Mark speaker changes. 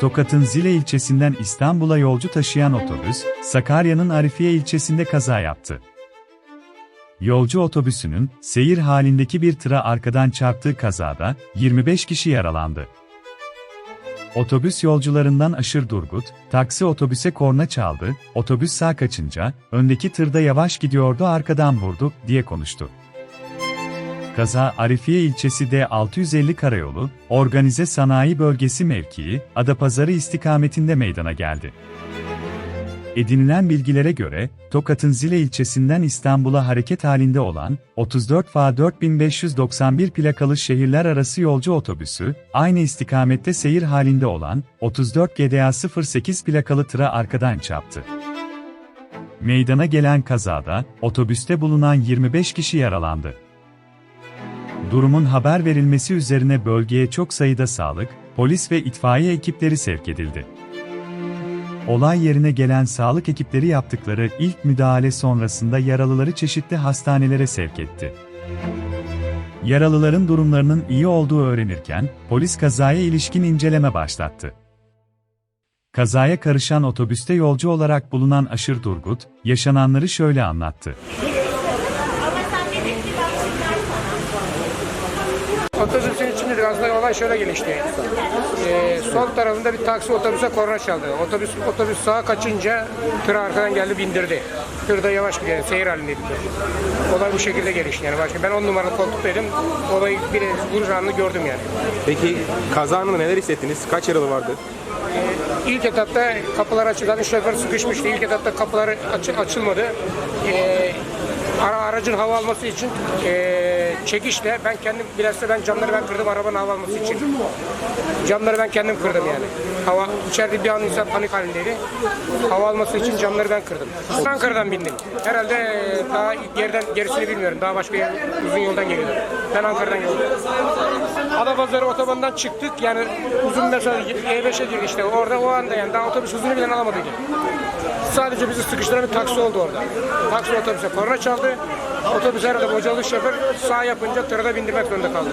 Speaker 1: Tokat'ın Zile ilçesinden İstanbul'a yolcu taşıyan otobüs, Sakarya'nın Arifiye ilçesinde kaza yaptı. Yolcu otobüsünün seyir halindeki bir tıra arkadan çarptığı kazada 25 kişi yaralandı. Otobüs yolcularından Aşır Durgut, taksi otobüse korna çaldı, otobüs sağ kaçınca, öndeki tırda yavaş gidiyordu arkadan vurdu, diye konuştu. Kaza Arifiye ilçesi D650 karayolu, organize sanayi bölgesi mevkii, Adapazarı istikametinde meydana geldi. Edinilen bilgilere göre, Tokat'ın Zile ilçesinden İstanbul'a hareket halinde olan 34 FA 4591 plakalı şehirler arası yolcu otobüsü, aynı istikamette seyir halinde olan 34 GDA 08 plakalı tıra arkadan çarptı. Meydana gelen kazada, otobüste bulunan 25 kişi yaralandı. Durumun haber verilmesi üzerine bölgeye çok sayıda sağlık, polis ve itfaiye ekipleri sevk edildi. Olay yerine gelen sağlık ekipleri yaptıkları ilk müdahale sonrasında yaralıları çeşitli hastanelere sevk etti. Yaralıların durumlarının iyi olduğu öğrenirken, polis kazaya ilişkin inceleme başlattı. Kazaya karışan otobüste yolcu olarak bulunan Aşır Durgut, yaşananları şöyle anlattı.
Speaker 2: Otobüsün aslında olay şöyle gelişti. Ee, sol tarafında bir taksi otobüse korna çaldı. Otobüs otobüs sağa kaçınca tır arkadan geldi bindirdi. Tır da yavaş gidiyor, yani seyir halindeydi. Olay bu şekilde gelişti yani. Başka ben on numaralı koltuktaydım. Olayı bir vuruş anını gördüm yani.
Speaker 3: Peki kaza anında neler hissettiniz? Kaç yaralı vardı?
Speaker 2: İlk etapta kapılar açıldı. Şoför sıkışmıştı. İlk etapta kapılar açı- açılmadı. Ee, ara, aracın hava alması için ee, çekişle ben kendim bilhassa ben camları ben kırdım arabanın hava alması için. Camları ben kendim kırdım yani. Hava içeride bir an insan panik halindeydi. Hava alması için camları ben kırdım. Ankara'dan bindim. Herhalde daha geriden gerisini bilmiyorum. Daha başka yer- uzun yoldan geliyorum. Ben Ankara'dan geldim. Adapazarı otobandan çıktık yani uzun mesafe E5'e girdik işte orada o anda yani daha otobüs hızını bile alamadıydı. Sadece bizi sıkıştıran bir taksi oldu orada. Taksi otobüse korna çaldı. Otobüs herhalde bocalı şoför sağ yapınca tırda bindirmek zorunda kaldı.